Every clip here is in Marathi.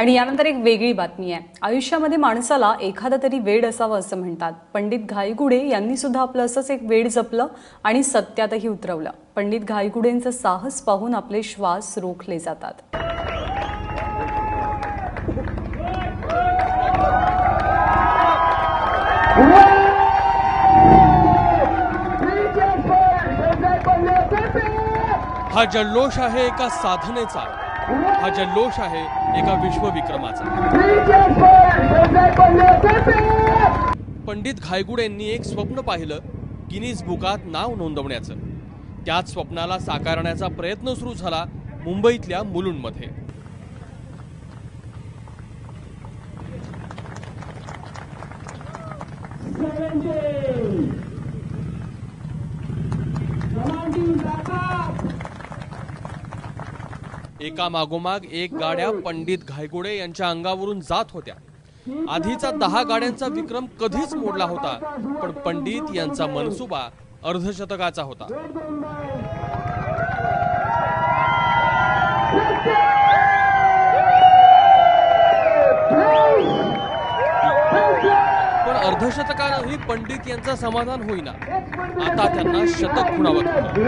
आणि यानंतर एक वेगळी बातमी आहे. आयुष्यामध्ये माणसाला एखादा तरी वेड असावं असं म्हणतात. पंडित घाईगुडे यांनी सुद्धा आपलं असंच एक वेड जपलं आणि सत्यातही उतरवलं. पंडित घाईगुडेंचं साहस पाहून आपले श्वास रोखले जातात. हा जल्लोष आहे एका साधनेचा. हा जल्लोष आहे एका विश्वविक्रमाचा. पंडित घायगुडेंनी एक स्वप्न पाहिलं गिनीज बुकात नाव नोंदवण्याचं. त्याच स्वप्नाला साकारण्याचा प्रयत्न सुरू झाला मुंबईतल्या मुलुंडमध्ये. एका मागोमाग एक गाड्या पंडित घायगुडे यांच्या अंगावरून जात होत्या. आधीचा दहा गाड्यांचा विक्रम कधीच मोडला होता पण पंडित यांचा मनसुबा अर्धशतकाचा होता. पण अर्धशतकानंही पंडित यांचं समाधान होईना. आता त्यांना शतक खुणावत होतं.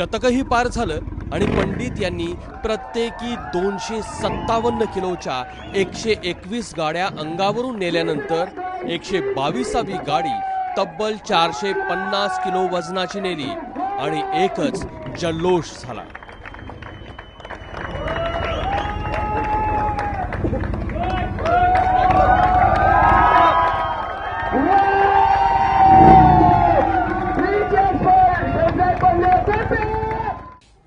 शतकही पार झालं आणि पंडित यांनी प्रत्येकी दोनशे सत्तावन्न किलोच्या एकशे एकवीस गाड्या अंगावरून नेल्यानंतर एकशे बावीसावी गाडी तब्बल चारशे पन्नास किलो वजनाची नेली आणि एकच जल्लोष झाला.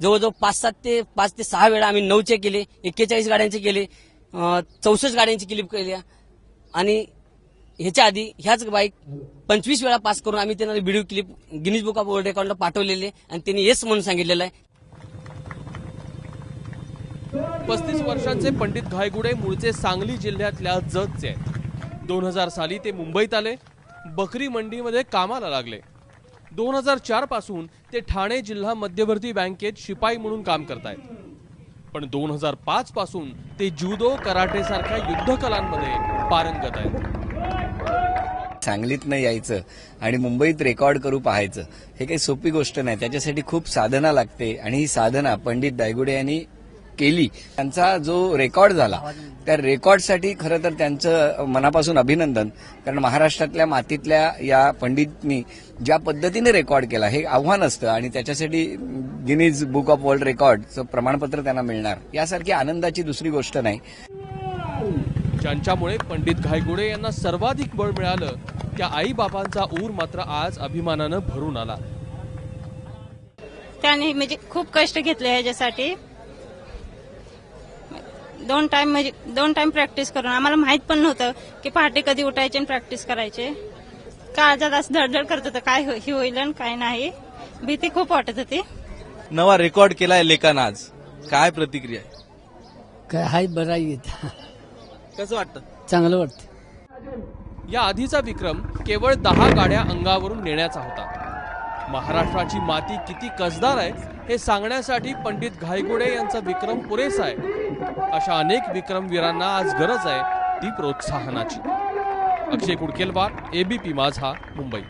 जवळजवळ पाच सात ते पाच ते सहा वेळा आम्ही नऊचे केले एक्केचाळीस गाड्यांचे केले चौसष्ट गाड्यांची क्लिप केल्या. आणि ह्याच्या आधी ह्याच बाईक पंचवीस वेळा पास करून आम्ही त्यांना video clip Guinness book of world रेकॉर्डला पाठवलेले आणि त्यांनी येस म्हणून सांगितलेलं आहे. पस्तीस वर्षांचे पंडित घायगुडे मूळचे सांगली जिल्ह्यातल्या जतचे आहेत. दोन हजार साली ते मुंबईत आले बकरी मंडीमध्ये कामाला लागले. दोन हजार चारपासून ते ठाणे जिल्हा मध्यवर्ती बँकेत शिपाई म्हणून काम करतायत. पण दोन हजार पाच पासून ते जुदो कराटे सारख्या युद्ध कलांमध्ये पारंगत आहेत सांगलीतनं यायचं आणि मुंबईत रेकॉर्ड करू पाहायचं हे काही सोपी गोष्ट नाही. त्याच्यासाठी खूप साधना लागते आणि ही साधना पंडित दायगुडे यांनी केली त्यांचा जो रेकॉर्ड झाला त्या रेकॉर्डसाठी खरं तर त्यांचं मनापासून अभिनंदन. कारण महाराष्ट्रातल्या मातीतल्या या पंडितनी ज्या पद्धतीने रेकॉर्ड केला हे आव्हान असतं आणि त्याच्यासाठी गिनीज बुक ऑफ वर्ल्ड रेकॉर्डचं प्रमाणपत्र त्यांना मिळणार यासारखी आनंदाची दुसरी गोष्ट नाही. ज्यांच्यामुळे पंडित घायगुडे यांना सर्वाधिक बळ मिळालं त्या आईबापांचा ऊर मात्र आज अभिमानानं भरून आला. त्याने म्हणजे खूप कष्ट घेतले ह्याच्यासाठी. दोन टाइम म्हणजे दोन टाइम प्रॅक्टिस करून. आम्हाला माहीत पण नव्हतं की पहाटे कधी उठायचे आणि प्रॅक्टिस करायचे. काळजात असं धडधड करत होतं काय हो- हे होईल आणि काय नाही. भीती खूप वाटत होती. नवा रेकॉर्ड केलाय लेखानं आज. काय प्रतिक्रिया आहे? काय हाय बरा येत कसं वाटतं? चांगलं वाटतं या आधीचा विक्रम केवळ दहा गाड्या अंगावरून नेण्याचा होता. महाराष्ट्राची माती किती कसदार आहे हे सांगण्यासाठी पंडित घायगुडे यांचा विक्रम पुरेसा आहे. अशा अनेक विक्रमवीरांना आज गरज आहे ती प्रोत्साहनाची. अक्षय कुडकेलवार एबीपी माझा मुंबई.